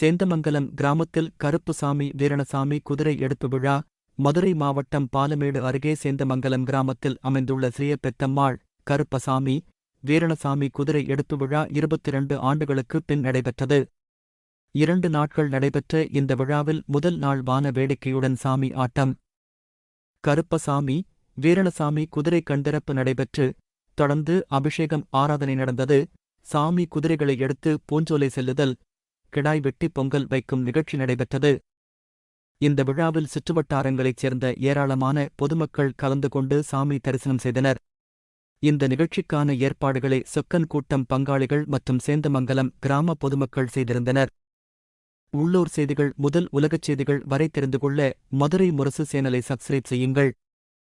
சேந்தமங்கலம் கிராமத்தில் கருப்புசாமி வீரணசாமி குதிரை எடுப்பு விழா மதுரை மாவட்டம் பாலமேடு அருகே சேந்தமங்கலம் கிராமத்தில் அமைந்துள்ள ஸ்ரீயப்பெத்தம்மாள் கருப்பசாமி வீரணசாமி குதிரை எடுப்பு விழா இருபத்திரண்டு ஆண்டுகளுக்கு பின் நடைபெற்றது. இரண்டு நாட்கள் நடைபெற்ற இந்த விழாவில் முதல் நாள் வான வேடிக்கையுடன் சாமி ஆட்டம். கருப்பசாமி வீரணசாமி குதிரை கண்திறப்பு நடைபெற்று தொடர்ந்து அபிஷேகம் ஆராதனை நடந்தது. சாமி குதிரைகளை எடுத்து பூஞ்சோலை செல்லுதல் கிடாய் வெட்டி பொங்கல் வைக்கும் நிகழ்ச்சி நடைபெற்றது. இந்த விழாவில் சுற்றுவட்டாரங்களைச் சேர்ந்த ஏராளமான பொதுமக்கள் கலந்து கொண்டு சாமி தரிசனம் செய்தனர். இந்த நிகழ்ச்சிக்கான ஏற்பாடுகளை சொக்கன் கூட்டம் பங்காளிகள் மற்றும் சேந்தமங்கலம் கிராம பொதுமக்கள் செய்திருந்தனர். உள்ளூர் செய்திகள் முதல் உலகச் செய்திகள் வரை தெரிந்து கொள்ள மதுரை முரசு சேனலை சப்ஸ்கிரைப் செய்யுங்கள்.